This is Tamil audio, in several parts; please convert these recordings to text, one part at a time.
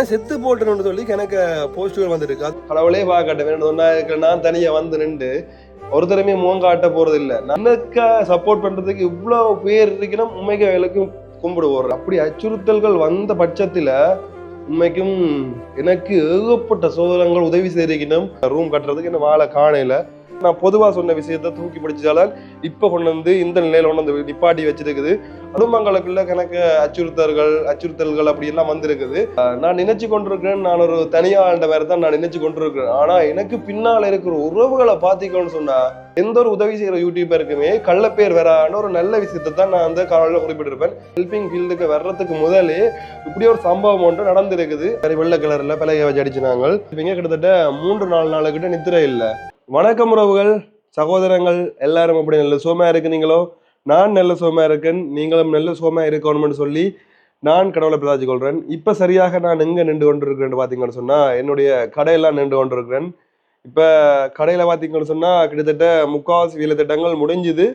நான் செத்து போட்டேன்னு சொல்லி எனக்கு போஸ்டர் வந்துருக்கு. கடவுளே பார்க்கட்டேன் ஒன்னா சொன்னா நான் தனியா வந்து நின்று ஒருத்தருமே மூங்காட்ட போறது இல்லை நமக்கா சப்போர்ட் பண்றதுக்கு இவ்வளோ பேர் இருக்கணும் உண்மைக்கு அவங்களுக்கும் கும்பிடு அப்படி அச்சுறுத்தல்கள் வந்த பட்சத்தில் உண்மைக்கும் எனக்கு ஏகப்பட்ட சோதனங்கள் உதவி செய்திருக்கணும். ரூம் கட்டுறதுக்கு என்ன வாழை காணலை நான் பொதுவாக சொன்ன விஷயத்த தூக்கி பிடிச்சால இப்போ கொண்டு வந்து இந்த நிலையில் கொண்டு வந்து நிப்பாட்டி வச்சிருக்குது. குடும்பங்களுக்குள்ள கணக்கு அச்சுறுத்தல்கள் அச்சுறுத்தல்கள் அப்படி எல்லாம் வந்திருக்குது நான் நினைச்சு கொண்டிருக்கிறேன். நான் ஒரு தனியாக ஆண்ட வேற தான் நான் நினைச்சு கொண்டிருக்கிறேன். ஆனா எனக்கு பின்னால் இருக்கிற உறவுகளை பாத்தீங்கன்னு சொன்னா எந்த ஒரு உதவி செய்யற யூடியூபருக்குமே கள்ளப்பேர் வரான ஒரு நல்ல விஷயத்தை தான் நான் அந்த காலையில் குறிப்பிட்டிருப்பேன். ஹெல்பிங் ஃபீல்டுக்கு வர்றதுக்கு முதலே இப்படி ஒரு சம்பவம் ஒன்று நடந்திருக்குது. வெள்ளை கலர்ல பிள்ளைய வச்சு அடிச்சினாங்க இவங்க கிட்டத்தட்ட மூன்று நாலு நாள் கிட்ட நித்திரை இல்லை. வணக்கம் உறவுகள் சகோதரங்கள் எல்லாரும் அப்படி நல்ல சோமையாக இருக்கிறீங்களோ? நான் நல்ல சோமையாக இருக்கேன் நீங்களும் நல்ல சோமையாக இருக்கணும்னு சொல்லி நான் கடவுளை பிரதாச்சு கொள்கிறேன் இப்போ சரியாக நான் எங்கே நின்று கொண்டிருக்கிறேன் பார்த்தீங்கன்னு சொன்னால் என்னுடைய கடையெல்லாம் நின்று கொண்டிருக்கிறேன். இப்போ கடையில் பார்த்தீங்கன்னு சொன்னால் கிட்டத்தட்ட முக்கால்வாசி வேலை திட்டங்கள் முடிஞ்சுது.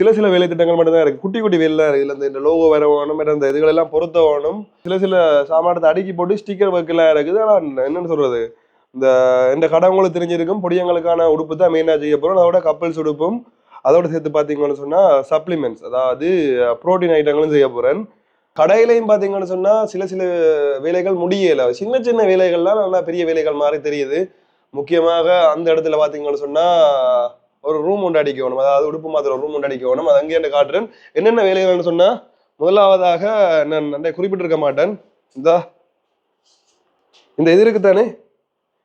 சில சில வேலை திட்டங்கள் மட்டும்தான் இருக்குது குட்டி குட்டி வேலை தான் இருக்குது இந்த லோகோ வேற வேணும் இந்த இதுகளெல்லாம் பொருத்த வேணும் சில சில சாமானத்தை அடுக்கி போட்டு ஸ்டிக்கர் ஒர்க்கெல்லாம் இருக்குது. ஆனால் என்னென்னு சொல்கிறது இந்த இந்த கடை உங்களுக்கு தெரிஞ்சிருக்கும். பொடியங்களுக்கான உடுப்பு தான் மெயினாக செய்ய போகிறோம் அதோட கப்பல்ஸ் உடுப்பும் அதோட சேர்த்து பார்த்தீங்கன்னு சொன்னால் சப்ளிமெண்ட்ஸ் அதாவது ப்ரோட்டீன் ஐட்டங்களும் செய்ய போகிறேன் கடையிலையும் பார்த்தீங்கன்னு சொன்னால் சில சில வேலைகள் முடியலை. சின்ன சின்ன வேலைகள்லாம் நல்லா பெரிய வேலைகள் மாதிரி தெரியுது. முக்கியமாக அந்த இடத்துல பார்த்தீங்கன்னு சொன்னால் ஒரு ரூம் ஒன்று அடிக்கணும். அதாவது உடுப்பு மாத்திர ரூம் ஒன்று அடிக்கணும். அது அங்கேயே காட்டுறேன். என்னென்ன வேலைகள்னு சொன்னால் முதலாவதாக நான் நிறைய குறிப்பிட்டிருக்க மாட்டேன். இந்த. இந்த இது இருக்குத்தானே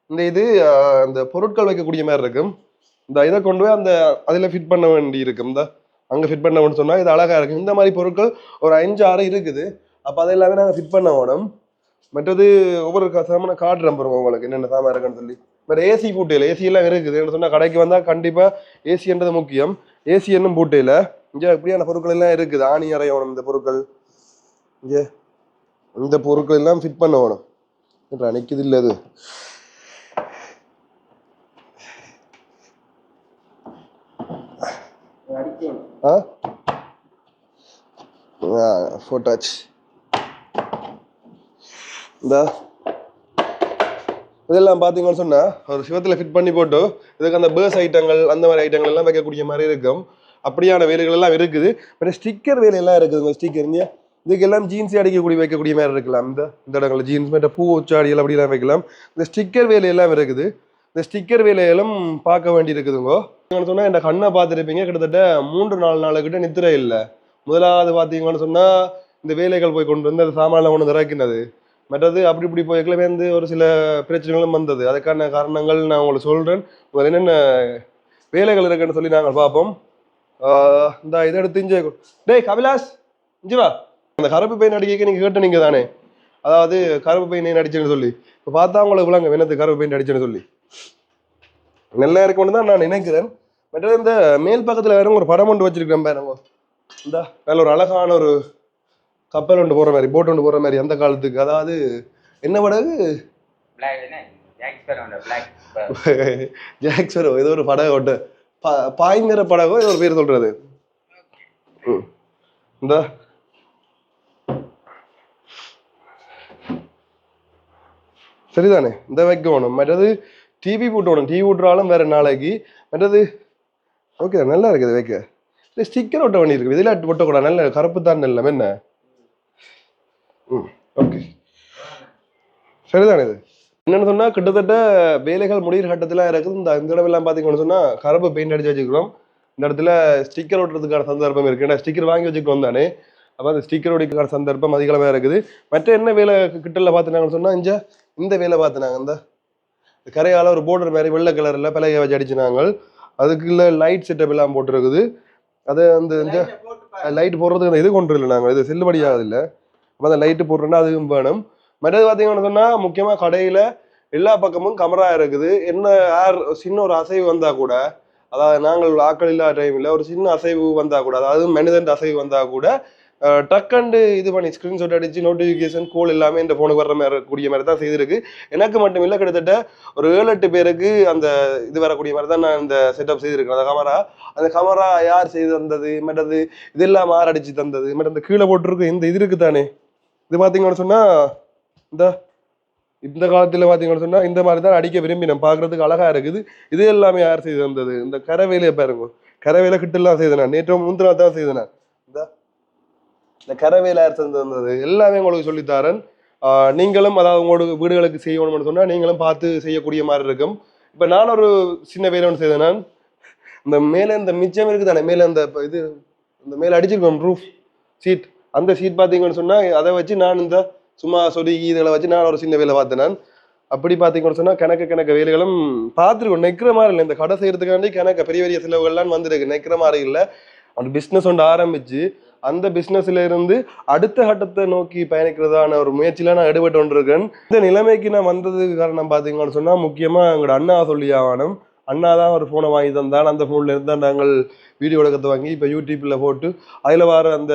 இந்த இது அந்த பொருட்கள் வைக்கக்கூடிய மாதிரி இருக்கும். இந்த இதை கொண்டு போய் அந்த அதில் ஃபிட் பண்ண வேண்டி இருக்கும். இந்த அங்கே ஃபிட் பண்ண வேணும்னு சொன்னால் இது அழகாக இருக்கும். இந்த மாதிரி பொருட்கள் ஒரு அஞ்சு ஆறு இருக்குது. அப்போ அது எல்லாமே நாங்கள் ஃபிட் பண்ண வேணும். மற்றது ஒவ்வொரு க- சாமான காட்டுறேன் பாருங்க உங்களுக்கு. என்னென்ன சாமான் இருக்குன்னு சொல்லி. பட் ஏசி பூட்டையில் ஏசியெல்லாம் இருக்குது. என்ன சொன்னால் கடைக்கு வந்தால் கண்டிப்பாக ஏசின்றது முக்கியம். ஏசி என்னும் பூட்டையில். இங்கே இப்படியான பொருட்கள் எல்லாம் இருக்குது. ஆணி அறையணும் இந்த பொருட்கள். இங்கே இந்த பொருட்கள் எல்லாம் ஃபிட் பண்ண வேணும். நிற்கிது இல்லை அது ஆ? ஆ போட்டாச்சு இந்த. இதெல்லாம் பார்த்தீங்கன்னு சொன்னால் ஒரு சிவத்தில் ஃபிட் பண்ணி போட்டு இதுக்கு அந்த பேர்ஸ் ஐட்டங்கள் அந்த மாதிரி ஐட்டங்கள் எல்லாம் வைக்கக்கூடிய மாதிரி இருக்கும். அப்படியான வேலைகள் எல்லாம் இருக்குது. பட் ஸ்டிக்கர் வேலையெல்லாம் இருக்குதுங்க ஸ்டிக்கர் இதுக்கு எல்லாம் ஜீன்ஸ் அடிக்கக்கூடிய வைக்கக்கூடிய மாதிரி இருக்கலாம். இந்த இந்த இடங்களில் ஜீன்ஸ் மட்டும் பூ உச்சாடிகள் அப்படிலாம் வைக்கலாம். இந்த ஸ்டிக்கர் வேலையெல்லாம் இருக்குது. இந்த ஸ்டிக்கர் வேலையெல்லாம் பார்க்க வேண்டி சொன்னால் இந்த கண்ணை பார்த்துருப்பீங்க கிட்டத்தட்ட மூன்று நாலு நாள் நித்திரை இல்லை. முதலாவது பார்த்தீங்கன்னு சொன்னால் இந்த வேலைகள் போய் கொண்டு வந்து அந்த சாமான்லாம் கொண்டு திறக்கினது இறக்கினது. மற்றது அப்படி இப்படி போய்க்கல வந்து ஒரு சில பிரச்சனைகளும் வந்தது. அதுக்கான காரணங்கள் நான் உங்களுக்கு சொல்கிறேன் முதல்ல என்னென்ன வேலைகள் இருக்குன்னு சொல்லி நாங்கள் பார்ப்போம். இந்த இதை எடுத்து இஞ்சே டேய் கபிலாஸ் இஞ்சி வா. அந்த கருப்பு பெயின் நடிகைக்கு நீங்கள் கேட்ட நீங்கள் தானே அதாவது கருப்பு பையனை நடிச்சேன்னு சொல்லி. இப்போ பார்த்தா உங்களுக்கு விளங்க வெனத்து கருப்பு பையன் அடிச்சேன்னு சொல்லி. நல்லா இருக்கும்னு தான் நான் நினைக்கிறேன். மற்றது இந்த மேல் பக்கத்துல வேற ஒரு படம் ஒன்று வச்சிருக்கேன் பாருங்க இந்த நல்ல ஒரு அழகான ஒரு கப்பல் ஒன்று போற மாதிரி போட் ஒன்று போற மாதிரி அந்த காலத்துக்கு. அதாவது என்ன படகு பிளாக் என்ன? ஜாக் ஸ்பேரோட பிளாக் ஜாக்ஸரோ ஏதோ ஒரு படகு ஒட்டு பா- பாய் நிற படகோ ஏதோ ஒரு பேர் சொல்றது. ம். இந்த. சரிதானே? இந்த வைக்கணும். மற்றது டிவி போட்டணும் டிவி விட்றாலும் வேறு நாளைக்கு. மற்றது ஓகே நல்லா இருக்குது வைக்க. இல்லை ஸ்டிக்கர் ஒட்ட வேண்டியிருக்கு. இதில் ஒட்டக்கூடாது நல்ல கருப்பு தான் நல்ல என்ன? ம் ஓகே சரிதானே இது? என்னென்னு சொன்னால் கிட்டத்தட்ட வேலைகள் முடிகிற கட்டத்தில் இருக்குது. இந்த இந்த இடமெல்லாம் பார்த்தீங்கன்னு சொன்னால் கருப்பு பெயிண்ட் அடிச்சு வச்சுக்கிறோம். இந்த இடத்துல ஸ்டிக்கர் ஒட்டுறதுக்கான சந்தர்ப்பம் இருக்குது ஏன்னா ஸ்டிக்கர் வாங்கி வச்சுக்கிறோம் தானே. அப்போ அந்த ஸ்டிக்கர் ஒடிக்கான சந்தர்ப்பம் அதிகமாக இருக்குது. மற்ற என்ன வேலை கிட்டல பார்த்துனாங்கன்னு சொன்னால் இந்த இந்த வேலை பார்த்துனாங்க இந்த. கரையால ஒரு போர்டர் மாதிரி வெள்ளை கலர்ல பலகை வச்சு அடிச்சுனாங்க அதுக்குள்ள லைட் செட்டப் எல்லாம் போட்டிருக்குது. அது அந்த இந்த லைட் போடுறதுக்கு அந்த இது கொண்டு இல்லை நாங்கள். இது செல்லுபடி ஆகுது இல்லை அப்போ அந்த லைட்டு போடுறோன்னா அதுவும் வேணும். மற்றது பார்த்தீங்கன்னு சொன்னால் முக்கியமாக கடையில் எல்லா பக்கமும் கமரா இருக்குது. என்ன ஏர் சின்ன ஒரு அசைவு வந்தால் கூட அதாவது நாங்கள் ஆக்கள் இல்லாத டைமில் ஒரு சின்ன அசைவு வந்தால் கூட அதாவது மனிதன் அசைவு வந்தால் கூட டக்கண்டு இது பண்ணி ஸ்க்ரீன்ஷாட் அடிச்சு நோட்டிஃபிகேஷன் கோல் எல்லாமே இந்த ஃபோனுக்கு வர்ற மாதிரி இருக்கக்கூடிய மாதிரி தான் செய்திருக்கு. எனக்கு மட்டும் இல்லை கிட்டத்தட்ட ஒரு ஏழு எட்டு பேருக்கு அந்த இது வரக்கூடிய மாதிரி தான் நான் இந்த செட்டப் செய்திருக்கேன் அந்த கமரா அந்த கமரா யார் செய்து தந்தது? மற்றது இதெல்லாம் யார் அடிச்சு தந்தது? மற்ற அந்த கீழே போட்டிருக்கு இந்த இது இருக்கு தானே இது பார்த்தீங்கன்னு சொன்னால் இந்த இந்த காலத்தில் பார்த்தீங்கன்னு சொன்னால் இந்த மாதிரி தான் அடிக்க விரும்பினேன் பார்க்குறதுக்கு அழகாக இருக்குது. இது எல்லாமே யார் செய்து வந்தது இந்த கரவேலையை பாருங்க. கரவேலை கிட்டெல்லாம் செய்தேன் நேற்று முந்தினா தான் செய்தேன் இந்த இந்த கரவேலை யார் வந்தது. எல்லாமே உங்களுக்கு சொல்லித்தாரன். நீங்களும் அதாவது உங்களோட வீடுகளுக்கு செய்யணும்னு சொன்னால் நீங்களும் பார்த்து செய்யக்கூடிய மாதிரி இருக்கும். இப்போ நான் ஒரு சின்ன வேலை ஒன்று செய்தேன் நான். இந்த மேலே இந்த மிச்சம் இருக்குது தானே மேலே அந்த இது இந்த மேலே அடிச்சிருக்கோம் ரூஃப் சீட் அந்த சீட் பார்த்தீங்கன்னு சொன்னால் அதை வச்சு நான் இந்த சும்மா சொடி இதெல்லாம் வச்சு நான் ஒரு சின்ன வேலை பார்த்தேன் நான். அப்படி பார்த்தீங்கன்னு சொன்னால் கணக்கு கணக்கு வேலைகளும் பார்த்துருக்கோம். நெக்கிற மாதிரி இல்லை. இந்த கடை செய்யறதுக்காண்டி கணக்கு பெரிய பெரிய செலவுகள்லாம் வந்திருக்கு. நெக்கிற மாதிரி இல்லை. அந்த பிஸ்னஸ் ஒன்று ஆரம்பிச்சு அந்த பிஸ்னஸ்ல இருந்து அடுத்த கட்டத்தை நோக்கி பயணிக்கிறதான ஒரு முயற்சியில நான் ஈடுபட்டு கொண்டிருக்கேன். இந்த நிலைமைக்கு நான் வந்ததுக்கு காரணம் பார்த்தீங்கன்னு சொன்னா முக்கியமா எங்களோட அண்ணா சொல்லி ஆகணும். அண்ணா தான் ஒரு ஃபோனை வாங்கி தந்தான். அந்த ஃபோனில் இருந்து தான் நாங்கள் வீடியோ உலகத்தை வாங்கி இப்போ யூடியூப்ல போட்டு அதில் வர அந்த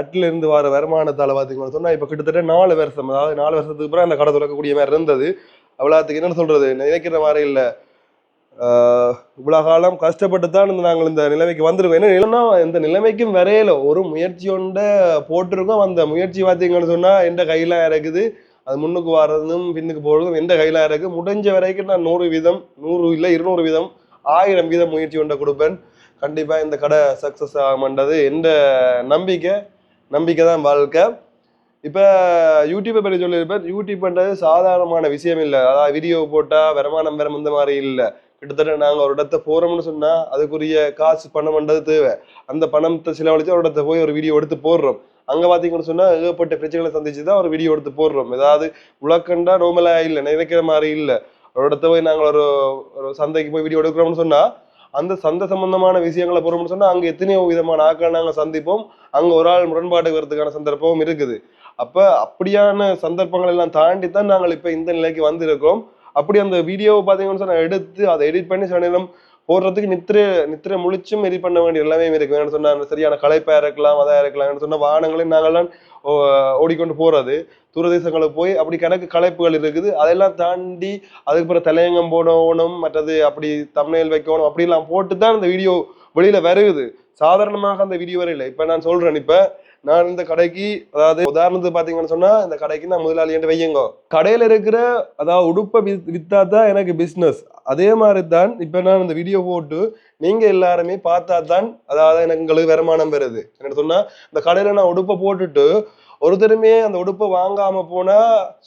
அட்ல இருந்து வர வருமானத்தால் பார்த்தீங்கன்னு சொன்னா இப்போ கிட்டத்தட்ட நாலு வருஷம் அதாவது நாலு வருஷத்துக்கு அப்புறம் அந்த கடை திறக்கக்கூடிய மாதிரி இருந்தது. அவ்வளோத்துக்கு என்ன சொல்றது? நினைக்கிற மாதிரி இல்லை. இவ்வளோ காலம் கஷ்டப்பட்டு தான் இந்த நாங்கள் இந்த நிலைமைக்கு வந்திருக்கோம். ஏன்னா இல்லைன்னா இந்த நிலைமைக்கும் வரையில ஒரு முயற்சி ஒண்ட போட்டிருக்கோம். அந்த முயற்சி பார்த்தீங்கன்னு சொன்னால் எந்த கையில் இருக்குது. அது முன்னுக்கு வர்றதும் பின்னுக்கு போகிறதும் எந்த கையில் இறக்கு முடிஞ்ச வரைக்கும் நான் நூறு வீதம் நூறு இல்லை இருநூறு வீதம் ஆயிரம் வீதம் முயற்சி ஒன்றை கொடுப்பேன். கண்டிப்பாக இந்த கடை சக்சஸ் ஆகமாண்டது எந்த நம்பிக்கை நம்பிக்கை தான் வாழ்க்கை. இப்போ யூடியூப்பை பற்றி சொல்லியிருப்பேன். யூடியூப்ன்றது சாதாரணமான விஷயம் இல்லை. அதாவது வீடியோ போட்டால் வருமானம் வேறு இந்த மாதிரி இல்லை. கிட்டத்தட்ட நாங்கள் ஒரு இடத்த போகிறோம்னு சொன்னால் அதுக்குரிய காசு பணம் பண்ணுறது தேவை. அந்த பணத்தை செலவழிச்சு ஒரு இடத்த போய் ஒரு வீடியோ எடுத்து போடுறோம். அங்கே பார்த்தீங்கன்னு சொன்னால் ஏகப்பட்ட பிரச்சனைகளை சந்திச்சு தான் ஒரு வீடியோ எடுத்து போடுறோம். ஏதாவது உலக்கண்டா நோமலாக இல்லை நினைக்கிற மாதிரி இல்லை. ஒரு இடத்த போய் நாங்கள் ஒரு ஒரு சந்தைக்கு போய் வீடியோ எடுக்கிறோம்னு சொன்னால் அந்த சந்தை சம்பந்தமான விஷயங்களை போகிறோம்னு சொன்னால் அங்கே எத்தனையோ விதமான ஆக்கள் நாங்கள் சந்திப்போம். அங்கே ஒரு ஆள் முரண்பாடு வரதுக்கான சந்தர்ப்பமும் இருக்குது. அப்போ அப்படியான சந்தர்ப்பங்கள் எல்லாம் தாண்டி தான் நாங்கள் இப்போ இந்த நிலைக்கு வந்திருக்கோம் அப்படி அந்த வீடியோவை பாத்தீங்கன்னு சொன்னா எடுத்து அதை எடிட் பண்ணி சில நேரம் போடுறதுக்கு நித்திரை நித்திரை முழிச்சும் எடிட் பண்ண வேண்டிய எல்லாமே இருக்கு. வேணும்னு சொன்னா சரியான களைப்பாக இருக்கலாம் அதாக இருக்கலாம். சொன்ன வாகனங்களையும் நாங்கள்லாம் ஓடிக்கொண்டு போகிறது தூரதேசங்களுக்கு போய் அப்படி கணக்கு களைப்புகள் இருக்குது. அதெல்லாம் தாண்டி அதுக்கப்புறம் தலையங்கம் போடணும் மற்றது அப்படி தமிழில் வைக்கணும் அப்படிலாம் போட்டு தான் அந்த வீடியோ வெளியில் வருகுது சாதாரணமாக அந்த வீடியோ வரையில. இப்போ நான் சொல்கிறேன் இப்போ நான் இந்த கடைக்கு அதாவது உதாரணத்துக்கு பாத்தீங்கன்னு சொன்னா இந்த கடைக்கு நான் முதலாளி என்று வையுங்க. கடையில இருக்கிற அதாவது உடுப்பை வித்தா தான் எனக்கு பிசினஸ் அதே மாதிரி தான் இப்ப நான் இந்த வீடியோ போட்டு நீங்க எல்லாருமே பார்த்தா தான் அதாவது எனக்கு உங்களுக்கு வருமானம் வருது. என்ன சொன்னா இந்த கடையில நான் உடுப்பை போட்டுட்டு ஒருத்தருமே அந்த உடுப்பை வாங்காம போனா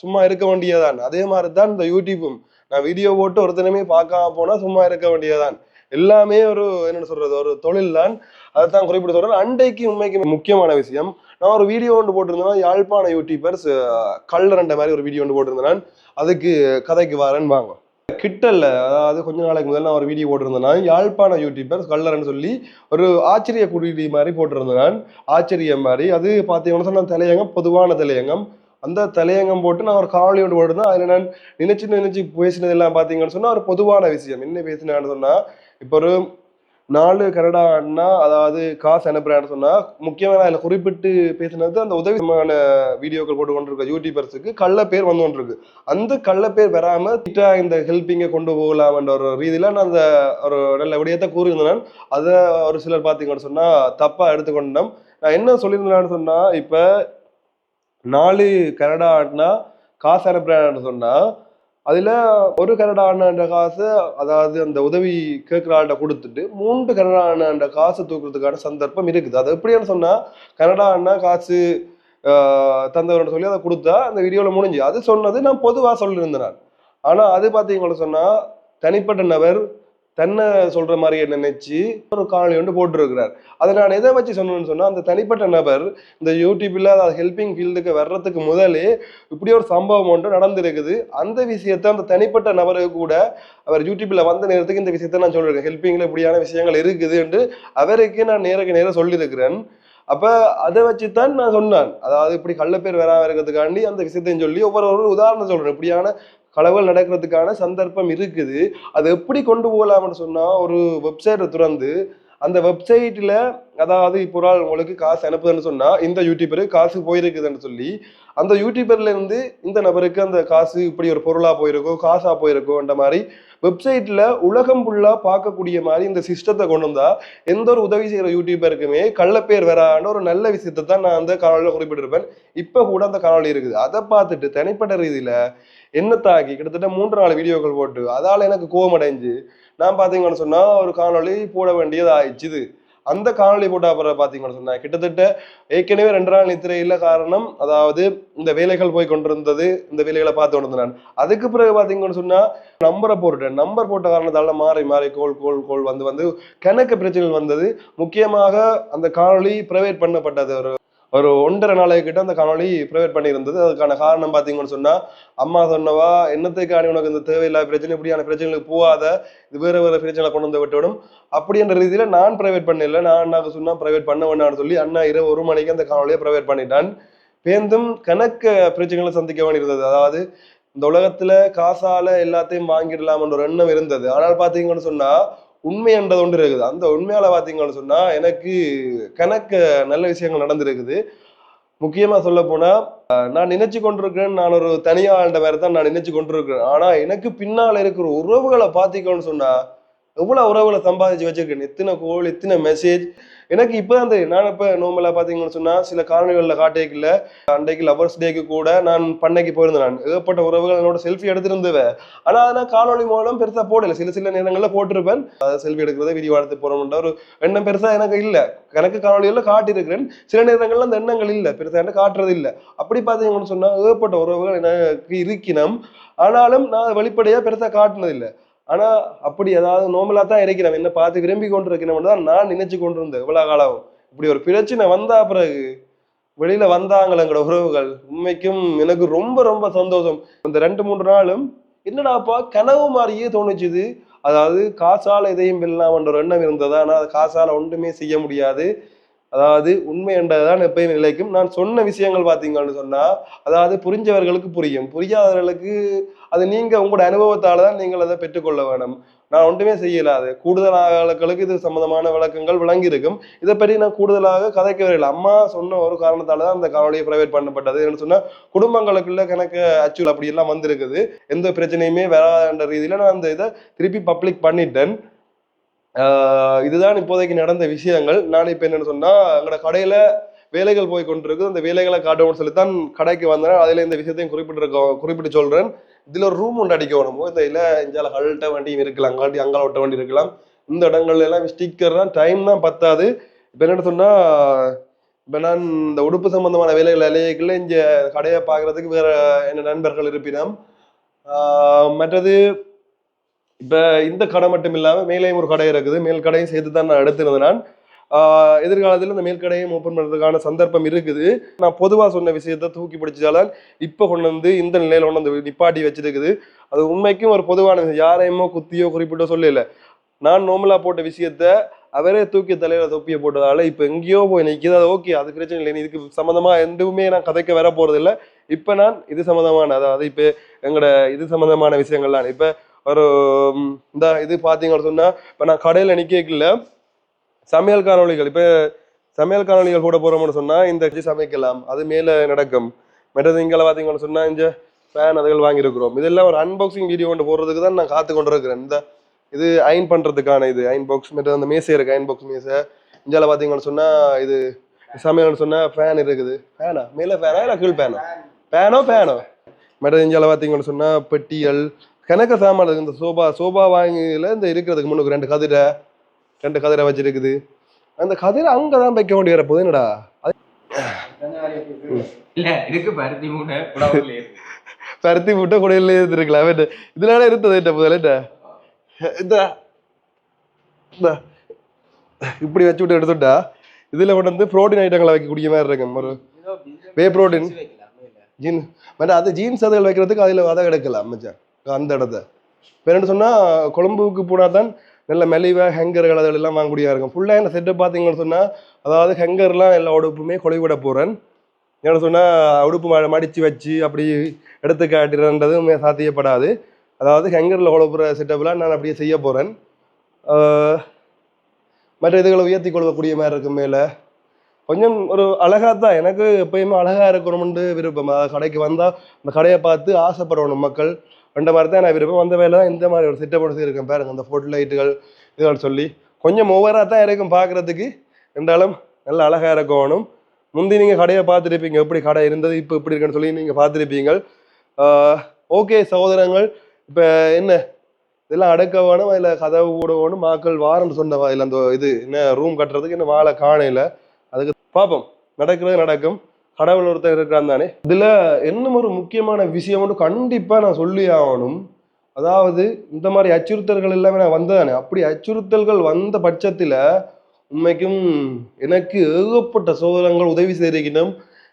சும்மா இருக்க வேண்டியதான் அதே மாதிரி தான் இந்த யூடியூப்பும் நான் வீடியோ போட்டு ஒருத்தருமே பார்க்காம போனா சும்மா இருக்க வேண்டியதான் எல்லாமே ஒரு என்ன சொல்றது ஒரு தொழில் தான் அதைத்தான் குறிப்பிட்டு சொல்றேன். அண்டைக்கு உண்மைக்கு முக்கியமான விஷயம் நான் ஒரு வீடியோ ஒன்று போட்டிருந்தேன். யாழ்ப்பாண யூடியூபர்ஸ் கல்லறண்ட மாதிரி ஒரு வீடியோ ஒன்று போட்டிருந்தேன் நான். அதுக்கு கதைக்கு வரேன்னு வாங்க. கிட்டல்ல அதாவது கொஞ்ச நாளைக்கு முதல்ல நான் ஒரு வீடியோ போட்டிருந்தேன் நான். யாழ்ப்பாண யூடியூபர்ஸ் கல்லறன்னு சொல்லி ஒரு ஆச்சரிய குறியீடு மாதிரி போட்டிருந்தேன் நான். ஆச்சரியம் மாதிரி. அது பார்த்தீங்கன்னா சொன்ன தலையங்கம் பொதுவான தலையங்கம். அந்த தலையங்கம் போட்டு நான் ஒரு காவலி ஒன்று போட்டிருந்தேன். அதில் நான் நினைச்சு நினைச்சு பேசினது எல்லாம் பார்த்தீங்கன்னு சொன்னால் ஒரு பொதுவான விஷயம். என்ன பேசினான்னு சொன்னால் இப்போ ஒரு நாலு கனடா அண்ணா அதாவது காசு அனுப்புறான்னு சொன்னா முக்கியமான அதில் குறிப்பிட்டு பேசினது அந்த உதவிமான வீடியோக்கள் போட்டு கொண்டிருக்க யூடியூபர்ஸுக்கு கள்ள பேர் வந்து கொண்டிருக்கு. அந்த கள்ள பேர் வராம திட்டா இந்த ஹெல்ப்பிங்கை கொண்டு போகலாம்ன்ற ஒரு ரீதியில நான் அந்த ஒரு நல்ல விடயத்தை கூறியிருந்தேன். அதை ஒரு சிலர் பார்த்தீங்கன்னு சொன்னா தப்பா எடுத்துக்கொண்டோம் நான் என்ன சொல்லியிருந்தேன்னு சொன்னா இப்ப நாலு கனடா ஆடினா காசு அனுப்புறேன்னு சொன்னா அதுல ஒரு கனடா ஆடின காசு அதாவது அந்த உதவி கேட்குற ஆள்கிட்ட கொடுத்துட்டு மூன்று கனடா காசு தூக்குறதுக்கான சந்தர்ப்பம் இருக்குது. அது எப்படின்னு சொன்னா கனடா அண்ணா காசு ஆஹ் சொல்லி அதை கொடுத்தா அந்த வீடியோவில் முடிஞ்சு. அது சொன்னது நான் பொதுவாக சொல்லியிருந்தேன் நான். ஆனா அது பார்த்தீங்கன்னு சொன்னால் தனிப்பட்ட நபர் தன்னை சொல்ற மாதிரி நினைச்சு ஒரு காணொலி வந்து போட்டிருக்கிறார். அதை நான் எதை வச்சு சொன்னேன்னு சொன்னா அந்த தனிப்பட்ட நபர் இந்த யூடியூப்ல அதாவது ஹெல்பிங் ஃபீல்டுக்கு வர்றதுக்கு முதலே இப்படி ஒரு சம்பவம் ஒன்று நடந்திருக்குது. அந்த விஷயத்தை அந்த தனிப்பட்ட நபருக்கு கூட அவர் யூடியூப்ல வந்த நேரத்துக்கு இந்த விஷயத்தை நான் சொல்லியிருக்கேன் ஹெல்பிங்ல இப்படியான விஷயங்கள் இருக்குது என்று அவருக்கு நான் நேருக்கு நேரம் சொல்லியிருக்கிறேன். அப்ப அதை வச்சுத்தான் நான் சொன்னேன். அதாவது இப்படி கள்ள பேர் வராம இருக்கிறதுக்காண்டி அந்த விஷயத்தையும் சொல்லி ஒவ்வொரு ஒரு உதாரணம் சொல்றேன். இப்படியான களவுகள் நடக்கிறதுக்கான சந்தர்ப்பம் இருக்குது. அது எப்படி கொண்டு போகலாம்னு சொன்னால் ஒரு வெப்சைட்டை திறந்து அந்த வெப்சைட்டில் அதாவது இப்போ ஒரு ஆள் உங்களுக்கு காசு அனுப்புதுன்னு சொன்னால் இந்த யூடியூபருக்கு காசு போயிருக்குதுன்னு சொல்லி அந்த யூடியூபர்லேருந்து இந்த நபருக்கு அந்த காசு இப்படி ஒரு பொருளாக போயிருக்கோ காசாக போயிருக்கோன்ற மாதிரி வெப்சைட்டில் உலகம் ஃபுல்லாக பார்க்கக்கூடிய மாதிரி இந்த சிஸ்டத்தை கொண்டு வந்தால் எந்த ஒரு உதவி செய்கிற யூடியூபருக்குமே கள்ளப்பேர் வரான ஒரு நல்ல விஷயத்தை தான் நான் அந்த காணொலியில குறிப்பிட்டிருப்பேன். இப்போ கூட அந்த காணொளி இருக்குது. அதை பார்த்துட்டு தனிப்பட்ட ரீதியில் என்ன தாக்கி கிட்டத்தட்ட மூன்று நாலு வீடியோக்கள் போட்டு. அதால் எனக்கு கோவம் அடைஞ்சு நான் பார்த்தீங்கன்னு சொன்னால் ஒரு காணொளி போட வேண்டியது ஆயிடுச்சுது அந்த காணொலி போட்ட அப்புறம் பார்த்தீங்கன்னு சொன்னால் கிட்டத்தட்ட ஏற்கனவே ரெண்டு நாள் நித்திரையில் காரணம் அதாவது இந்த வேலைகள் போய் கொண்டிருந்தது இந்த வேலைகளை பார்த்து கொண்டு நான். அதுக்கு பிறகு பார்த்தீங்கன்னு சொன்னால் நம்பரை போட்டுட்டேன். நம்பர் போட்ட காரணத்தால மாறி மாறி கோல் கோல் கோல் வந்து வந்து கணக்கு பிரச்சனைகள் வந்தது. முக்கியமாக அந்த காணொளி ப்ரைவேட் பண்ணப்பட்டது ஒரு ஒரு ஒன்றரை நாளைக்கிட்ட அந்த காணொலி ப்ரைவேட் பண்ணியிருந்தது. அதுக்கான காரணம் பார்த்தீங்கன்னு சொன்னால் அம்மா சொன்னவா என்னத்துக்கான உனக்கு இந்த தேவையில்லாத பிரச்சனை? இப்படியான பிரச்சனைகளுக்கு போகாத. இது வேற வேற பிரச்சனை கொண்டு வந்து விட்டுவிடும். அப்படின்ற ரீதியில் நான் ப்ரைவேட் பண்ணல. நான் அண்ணாக்கு சொன்னால் ப்ரைவேட் பண்ண வேண்டாம்னு சொல்லி அண்ணா இரவு ஒரு மணிக்கு அந்த காணொலியை ப்ரைவேட் பண்ணிட்டான். பேந்தும் கணக்கு பிரச்சனைகளை சந்திக்க வேண்டியிருந்தது. அதாவது இந்த உலகத்துல காசால எல்லாத்தையும் வாங்கிடலாம்ன்ற ஒரு எண்ணம் இருந்தது. ஆனால் பாத்தீங்கன்னு சொன்னா உண்மைன்றது ஒன்று இருக்குது. அந்த உண்மையால பார்த்தீங்கன்னு சொன்னா எனக்கு கணக்கு நல்ல விஷயங்கள் நடந்திருக்குது. முக்கியமா சொல்ல போனா நான் நினைச்சு கொண்டிருக்கிறேன். நான் ஒரு தனியாண்ட மாதிரி தான் நான் நினைச்சு கொண்டிருக்கிறேன். ஆனா எனக்கு பின்னால் இருக்கிற உறவுகளை பாத்திக்கணும்னு சொன்னா எவ்வளவு உறவுகளை சம்பாதிச்சு வச்சிருக்கேன். எத்தனை கோல் எத்தனை மெசேஜ் எனக்கு இப்போ அந்த நான் இப்போ நோமலா பார்த்தீங்கன்னு சொன்னால் சில காணொலிகளில் காட்டேக்கில் அன்றைக்கு லவர்ஸ் டேக்கு கூட நான் பண்ணைக்கு போயிருந்தேன் நான். ஏகப்பட்ட உறவுகள் என்னோட செல்ஃபி எடுத்திருந்துவேன் ஆனால் அதை நான் காணொலி மூலம் பெருசாக போடல. சில சில நேரங்களில் போட்டிருப்பேன். அதை செல்ஃபி எடுக்கிறத வீடியோ எடுத்து ஒரு எண்ணம் பெருசாக எனக்கு இல்லை. எனக்கு காணொலிகளில் காட்டியிருக்கிறேன். சில நேரங்களில் அந்த எண்ணங்கள் இல்லை. பெருசாக என்ன காட்டுறது இல்லை. அப்படி பார்த்தீங்கன்னு சொன்னால் ஏகப்பட்ட உறவுகள் எனக்கு இருக்கினம். ஆனாலும் நான் வெளிப்படையாக பெருசாக காட்டினதில்லை ஆனா அப்படி ஏதாவது நோமலா தான் இருக்கிறேன் என்ன பார்த்து விரும்பி கொண்டிருக்கிறவன் தான் நான் நினைச்சு கொண்டிருந்தேன் இவ்வளவு காலம். இப்படி ஒரு பிரச்சனை வந்தா பிறகு வெளியில எங்களோட உறவுகள் உண்மைக்கும் எனக்கு ரொம்ப ரொம்ப சந்தோஷம். இந்த ரெண்டு மூன்று நாளும் என்னடாப்பா கனவு மாதிரியே தோணுச்சுது. அதாவது காசால எதையும் வெல்லலாம்ன்ற ஒரு எண்ணம் இருந்தது. ஆனால் காசால் காசால ஒன்றுமே செய்ய முடியாது. அதாவது உண்மை என்றதுதான் எப்பயும் நிலைக்கும். நான் சொன்ன விஷயங்கள் பார்த்தீங்கன்னு சொன்னால் அதாவது புரிஞ்சவர்களுக்கு புரியும். புரியாதவர்களுக்கு அது நீங்கள் உங்களோட அனுபவத்தால் தான் நீங்கள் அதை பெற்றுக்கொள்ள வேணும். நான் ஒன்றுமே செய்யலாது கூடுதலாக இது சம்பந்தமான விளக்கங்கள் விளங்கி இருக்கும் இதை பற்றி நான் கூடுதலாக கதைக்க வரையில் அம்மா சொன்ன ஒரு காரணத்தால் தான் அந்த காணொலியை ப்ரைவேட் பண்ணப்பட்டது என்ன சொன்னால் குடும்பங்களுக்குள்ள கணக்கு அச்சுவல் அப்படி எல்லாம் வந்திருக்குது. எந்த பிரச்சனையுமே வராத ரீதியில் நான் அந்த இதை திருப்பி பப்ளிக் பண்ணிட்டேன். இதுதான் இப்போதைக்கு நடந்த விஷயங்கள். நான் இப்போ என்னென்னு சொன்னால் எங்களோட கடையில் வேலைகள் போய் கொண்டிருக்கு அந்த வேலைகளை காட்டணும்னு சொல்லி தான் கடைக்கு வந்தேன். அதில் இந்த விஷயத்தையும் குறிப்பிட்டிருக்கோம் குறிப்பிட்டு சொல்கிறேன் இதில் ஒரு ரூம் ஒன்று அடிக்கணும் இந்த இல்லை இஞ்சால கழட்ட வண்டியும் இருக்கலாம். அங்காட்டி அங்கால ஒட்ட வண்டி இருக்கலாம். இந்த இடங்கள்ல எல்லாம் ஸ்டிக்கர் தான் டைம் தான் பத்தாது. இப்போ என்னென்னு சொன்னால் இப்போ நான் இந்த உடுப்பு சம்பந்தமான வேலைகள் அலையக்குள்ள இங்கே கடையை பார்க்குறதுக்கு வேற என்ன நண்பர்கள் இருப்பினம் மற்றது இப்போ இந்த கடை மட்டும் இல்லாமல் மேலேயும் ஒரு கடை இருக்குது. மேல் கடையும் சேர்த்து தான் நான் எடுத்திருந்தேன் நான். எதிர்காலத்தில் இந்த மேல் கடையும் ஓப்பன் பண்ணுறதுக்கான சந்தர்ப்பம் இருக்குது. நான் பொதுவாக சொன்ன விஷயத்த தூக்கி பிடிச்சாலும் இப்போ கொண்டு வந்து இந்த நிலையில் கொண்டு வந்து நிப்பாட்டி வச்சிருக்குது. அது உண்மைக்கும் ஒரு பொதுவான விஷயம். யாரையுமோ குத்தியோ குறிப்பிட்டோ சொல்லல. நான் நோமலாக போட்ட விஷயத்த அவரே தூக்கி தலையில தொப்பியை போட்டதால இப்போ எங்கேயோ போய் நிற்கிது அது ஓகே அது பிரச்சனை இல்லை. இதுக்கு சம்மந்தமாக எதுவுமே நான் கதைக்க வர போகிறதில்ல இப்போ நான் இது சம்மந்தமான அதாவது இப்போ எங்களோட இது சம்மந்தமான விஷயங்கள்லாம் இப்போ ஒரு இந்த இது பார்த்தீங்கன்னு சொன்னால் இப்போ நான் கடையில் நிற்கல சமையல் காணொலிகள் இப்போ சமையல் காணொலிகள் கூட போகிறோம்னு சொன்னால் இந்த சமைக்கலாம் அது மேலே நடக்கும். மற்றது இங்கே பார்த்தீங்கன்னு சொன்னால் இந்த ஃபேன் அதுகள் வாங்கியிருக்கிறோம். இதெல்லாம் ஒரு அன்பாக்சிங் வீடியோ கொண்டு போடுறதுக்கு தான் நான் காத்து கொண்டு இருக்கிறேன் இந்த இது அயன் பண்ணுறதுக்கான இது அயன் பாக்ஸ் மற்ற அந்த மேசை இருக்குது அயன் பாக்ஸ் மேசை. இஞ்சால பார்த்தீங்கன்னு சொன்னால் இது சமையல்னு சொன்னால் ஃபேன் இருக்குது. ஃபேனா மேலே ஃபேனா இல்லை கீழ் ஃபேனா ஃபேனோ ஃபேனோ மற்ற இஞ்சால பாத்தீங்கன்னு சொன்னா பெட்டிகள். கணக்க சாமான் இருக்கு. இந்த சோபா. சோபா வாங்கில இந்த இருக்கிறதுக்கு முன்னுக்கு ரெண்டு கதிரை ரெண்டு கதிரை வச்சிருக்குது. அந்த கதிரை அங்கதான் வைக்க வேண்டி வரப்போகுது என்னடா? பருத்தி விட்ட குடையில இருந்திருக்கலாம் இதனால இருந்தது என்ன முதல்ல இந்த இந்த இப்படி வச்சு விட்டு எடுத்துட்டா? இதுல கொண்டு வந்து ப்ரோட்டீன் ஐட்டங்களை வைக்கக்கூடிய மாதிரி இருக்கும். ஒரு வே ப்ரோட்டீன் ஜீன் மற்ற அது ஜீன்ஸ் அதுகள் வைக்கிறதுக்கு அதில் அதை எடுக்கலாம் அமைச்சர் அந்த இடத்த. வேற என்ன சொன்னா கொழம்புக்கு போனால் தான் நல்ல மெலிவாக ஹேங்கர்கள் அதுகள் எல்லாம் வாங்கக்கூடியா இருக்கும். ஃபுல்லாக என்ன செட்டு பார்த்தீங்கன்னு சொன்னால் அதாவது ஹேங்கர்லாம் எல்லா உடுப்புமே கொலை விட போகிறேன் என்ன சொன்னால் உடுப்பு ம- வச்சு அப்படி எடுத்து காட்டுறன்றதும் சாத்தியப்படாது. அதாவது ஹேங்கரில் கொழுப்புற செட்டப்லாம் நான் அப்படியே செய்ய போகிறேன் மற்ற இதுகளை உயர்த்தி கொள்ளக்கூடிய மாதிரி இருக்கும் மேலே. கொஞ்சம் ஒரு அழகா தான். எனக்கு எப்பயுமே அழகா இருக்கணும்னு விருப்பம். கடைக்கு வந்தா அந்த கடையை பார்த்து ஆசைப்படணும் மக்கள். அந்த மாதிரி தான் நான் விருப்பம். வந்த வேலை தான் இந்த மாதிரி ஒரு செட்டப் இருக்கேன் பாருங்க. அந்த ஃபோட்டோ லைட்டுகள் இதுகள் சொல்லி கொஞ்சம் ஓவராக தான் இருக்கும் பார்க்கறதுக்கு. இருந்தாலும் நல்ல அழகாக இருக்கணும். முந்தி நீங்கள் கடையை பார்த்துருப்பீங்க. எப்படி கடை இருந்தது இப்போ இப்படி இருக்குன்னு சொல்லி நீங்கள் பார்த்துருப்பீங்க. ஓகே சகோதரங்கள் இப்போ என்ன? இதெல்லாம் அடக்க வேணும்? அதில் கதவு கூட வேணும்? மாக்கள் வாரம்னு சொன்ன இல்லை அந்த இது என்ன ரூம் கட்டுறதுக்கு இன்னும் வாழை காணையில் பார்ப்போம் நடக்கிறது நடக்கும். கடவுள் ஒருத்தர் இருக்கிறான் தானே. இதில் இன்னும் ஒரு முக்கியமான விஷயம் ஒன்று நான் சொல்லி ஆகணும். அதாவது இந்த மாதிரி அச்சுறுத்தல்கள் எல்லாமே நான் வந்ததானே அப்படி அச்சுறுத்தல்கள் வந்த பட்சத்தில் உண்மைக்கும் எனக்கு ஏகப்பட்ட சோதனங்கள் உதவி செய்திருக்கணும்.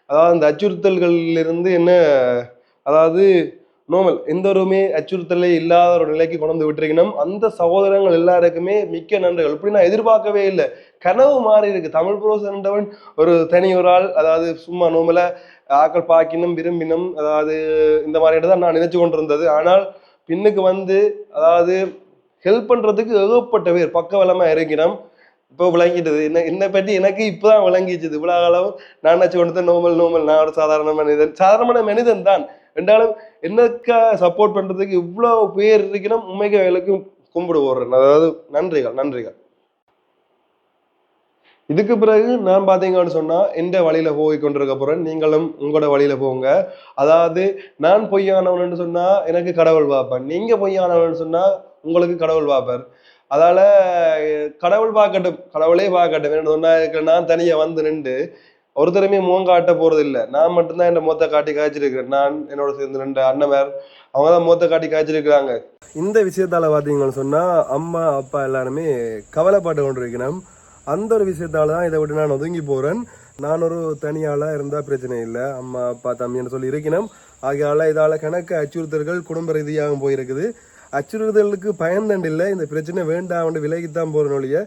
அதாவது அந்த அச்சுறுத்தல்களிலிருந்து என்ன அதாவது நோமல் எந்த ஒருமே அச்சுறுத்தலே இல்லாத ஒரு நிலைக்கு கொண்டு வந்து விட்டுருக்கணும். அந்த சகோதரங்கள் எல்லாருக்குமே மிக்க நன்றிகள். இப்படி நான் எதிர்பார்க்கவே இல்லை. கனவு மாறி இருக்கு. தமிழ் புரோசன்றவன் ஒரு தனி ஒரு ஆள் அதாவது சும்மா நோமல ஆக்கள் பாக்கினும் விரும்பினும் அதாவது இந்த மாதிரி தான் நான் நினைச்சு கொண்டிருந்தது. ஆனால் பின்னுக்கு வந்து அதாவது ஹெல்ப் பண்றதுக்கு ஏகப்பட்ட பேர் பக்கவலமா இறங்கினோம். இப்போ விளங்கிட்டது. என்ன என்னை பற்றி எனக்கு இப்போதான் விளங்கிச்சுது. இவ்வளோ அளவு நான் நினச்சி கொண்டு நோமல் நோமல் நான் ஒரு சாதாரண மனிதன். சாதாரணமான மனிதன் தான். ரெண்டாலும் என்னக்கா சப்போர்ட் பண்றதுக்கு இவ்வளோ பேர் இருக்கணும் உண்மைக்கு வேலைக்கும் கும்பிடு போடுறேன் அதாவது நன்றிகள் நன்றிகள். இதுக்கு பிறகு நான் பார்த்தீங்கன்னு சொன்னால் எந்த வழியில் போய் கொண்டிருக்க போகிறேன் நீங்களும் உங்களோட வழியில் போங்க. அதாவது நான் பொய்யானவன்னு சொன்னால் எனக்கு கடவுள் பார்ப்பேன் நீங்கள் பொய்யானவன் சொன்னால் உங்களுக்கு கடவுள் பார்ப்பார் அதால் கடவுள் பார்க்கட்டும் கடவுளே பார்க்கட்டும். என்ன சொன்னா நான் தனியாக வந்து நின்று ஒருத்தருமே முகம் காட்ட போறது நான் மட்டும்தான் என் மொத்த காட்டி காய்ச்சிருக்கிறேன். நான் என்னோட சேர்ந்து ரெண்டு அண்ணன் அவங்க தான் முகத்தை காட்டி காய்ச்சிருக்கிறாங்க. இந்த விஷயத்தால பாத்தீங்கன்னு சொன்னா அம்மா அப்பா எல்லாருமே கவலைப்பட்டு கொண்டிருக்கணும். அந்த ஒரு விஷயத்தால தான் இதை விட்டு நான் ஒதுங்கி போறேன். நான் ஒரு தனியாளாக இருந்தா பிரச்சனை இல்லை. அம்மா அப்பா தம்பின்னு சொல்லி இருக்கணும். ஆகையால இதால கணக்கு அச்சுறுத்தல்கள் குடும்ப ரீதியாகவும் போயிருக்குது. அச்சுறுத்தலுக்கு பயந்தண்டு இல்லை இந்த பிரச்சனை வேண்டாம் விலகித்தான் போறேன் ஒழிய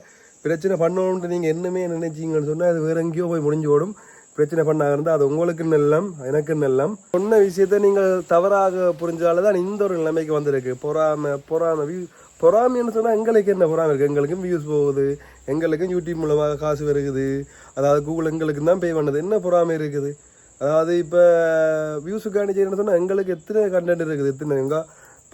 பிரச்சனை பண்ணணும்னு நீங்கள் என்னமே நினைச்சீங்கன்னு சொன்னால் அது வேற எங்கேயோ போய் முடிஞ்சு ஓடும். பிரச்சனை பண்ணாக இருந்தால் அது உங்களுக்கு நல்லம் எனக்கு நல்லம். சொன்ன விஷயத்த நீங்கள் தவறாக புரிஞ்சாலதான் இந்த ஒரு நிலைமைக்கு வந்திருக்கு. பொறாமை பொறாமை பொறாமைன்னு சொன்னால் எங்களுக்கு என்ன பொறாமை இருக்குது எங்களுக்கும் வியூஸ் போகுது. எங்களுக்கும் யூடியூப் மூலமாக காசு வருகுது. அதாவது கூகுள் எங்களுக்கு தான் பே பண்ணுது. என்ன பொறாமை இருக்குது? அதாவது இப்போ வியூஸுக்காண்டி செய்யணும்னு சொன்னால் எங்களுக்கு எத்தனை கண்டென்ட் இருக்குது? எத்தனை? எங்கே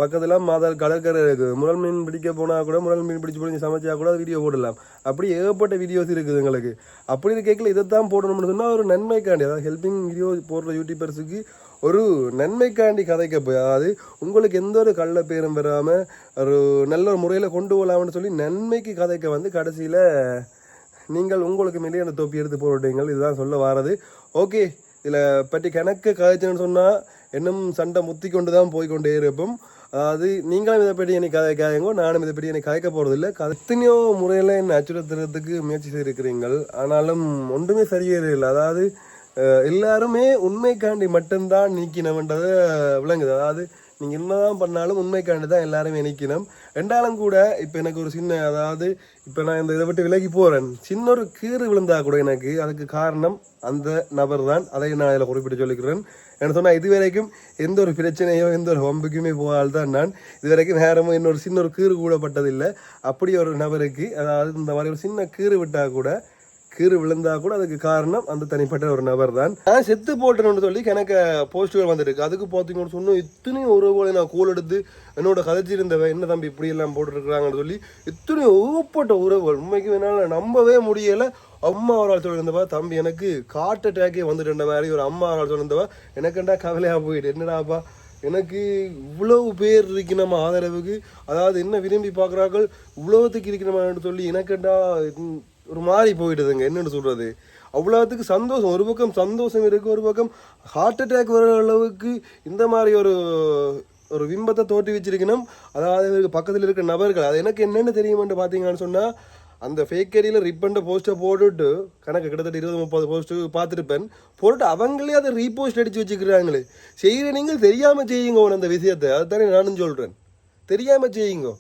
பக்கத்தில் மாதா கடற்கரை இருக்குது முரல் மீன் பிடிக்க போனால் கூட முரல் மீன் பிடிச்சு பிடிச்சி சமைச்சா கூட வீடியோ போடலாம். அப்படி ஏகப்பட்ட வீடியோஸ் இருக்குது எங்களுக்கு. அப்படி இருக்கையில் தான் போடணும்னு சொன்னால் ஒரு நன்மைக்காண்டி அதாவது ஹெல்பிங் வீடியோ போடுற யூடியூபர்ஸுக்கு ஒரு நன்மைக்காண்டி கதைக்க போய் அதாவது உங்களுக்கு எந்த ஒரு கள்ள பேரும் பெறாமல் ஒரு நல்ல ஒரு முறையில் கொண்டு போகலாம்னு சொல்லி நன்மைக்கு கதைக்க வந்து கடைசியில் நீங்கள் உங்களுக்கு மேலே அந்த தொப்பி எடுத்து போடுவீங்கள் இதுதான் சொல்ல வாரது. ஓகே இதில் பற்றி கணக்கு கதைச்சுன்னு சொன்னால் இன்னும் சண்டை முத்தி கொண்டு தான் போய் கொண்டே இருப்போம். அதாவது நீங்களும் இதை பற்றி எனக்கு கதை கதைங்கோ நானும் இதை பற்றி எனக்கு கதைக்க போகிறதில்ல எத்தனையோ முறையில் என்னை அச்சுறுத்துறதுக்கு முயற்சி செய்திருக்கிறீங்கள் ஆனாலும் ஒன்றுமே சரியே இல்லை. அதாவது எல்லாருமே உண்மைக்காண்டி மட்டும்தான் நீக்கினவன்றதை விளங்குது. அதாவது நீங்கள் என்னதான் பண்ணாலும் உண்மைக்காண்டி தான் எல்லாருமே நிற்கணும் ரெண்டாலும் கூட இப்போ எனக்கு ஒரு சின்ன அதாவது இப்போ நான் இந்த இதை விட்டு விலகி போகிறேன் சின்ன ஒரு கீறு விழுந்தா கூட எனக்கு அதுக்கு காரணம் அந்த நபர் தான் அதை நான் இதில் குறிப்பிட்டு சொல்லிக்கிறேன். என்ன சொன்னால் இது வரைக்கும் எந்த ஒரு பிரச்சனையோ எந்த ஒரு வம்புக்குமே போகால் தான் நான். இது வரைக்கும் நேரமும் இன்னொரு சின்ன ஒரு கீறு கூடப்பட்டதில்லை அப்படி ஒரு நபருக்கு அதாவது இந்த மாதிரி ஒரு சின்ன கீறு விட்டால் கூட கீறு விழுந்தா கூட அதுக்கு காரணம் அந்த தனிப்பட்ட ஒரு நபர் தான் நான் செத்து போட்டேன்னு சொல்லி எனக்கு போஸ்டுகள் வந்துருக்கு. அதுக்கு பார்த்தீங்கன்னு சொன்னோம் இத்தனையும் உறவுகளை நான் கோல் எடுத்து என்னோட கதைச்சிருந்தவன் என்ன தம்பி இப்படி எல்லாம் போட்டுருக்குறாங்கன்னு சொல்லி இத்தனையும் ஊப்பட்ட உறவுகள். உண்மைக்கு என்னால் நம்பவே முடியலை. அம்மா ஒரு ஆள் சொல்லியிருந்தவா தம்பி எனக்கு காட்டு அட்டாக்கே வந்துட்டு மாதிரி ஒரு அம்மா ஒரு ஆள் சொல்லியிருந்தவா எனக்குண்டா கவலையாக போயிட்டு என்னடாப்பா? எனக்கு இவ்வளவு பேர் இருக்கணும் ஆதரவுக்கு அதாவது என்ன விரும்பி பார்க்குறார்கள் இவ்வளவுத்துக்கு இருக்கணுமான்னு சொல்லி எனக்குண்டா ஒரு மாதிரி போயிடுதுங்க. என்னென்னு சொல்கிறது அவ்வளோத்துக்கு சந்தோஷம். ஒரு பக்கம் சந்தோஷம் இருக்கு ஒரு பக்கம் ஹார்ட் அட்டாக் வர அளவுக்கு இந்த மாதிரி ஒரு ஒரு விம்பத்தை தோட்டி வச்சிருக்கணும். அதாவது இவருக்கு பக்கத்தில் இருக்கிற நபர்கள் அது எனக்கு என்னென்னு தெரியுமென்று பார்த்தீங்கன்னு சொன்னால் அந்த ஃபேக் ஐடியில் ரிப்பண்ட போஸ்ட்டை போட்டுட்டு கணக்கு கிட்டத்தட்ட இருபது முப்பது போஸ்ட்டு பார்த்துருப்பேன். போட்டுட்டு அவங்களே அதை ரீபோஸ்ட் அடித்து வச்சுக்கிறாங்களே. செய்கிற நீங்கள் தெரியாமல் செய்யுங்க உன அந்த விஷயத்தை. அதுதானே நானும் சொல்கிறேன் தெரியாமல் செய்யுங்க.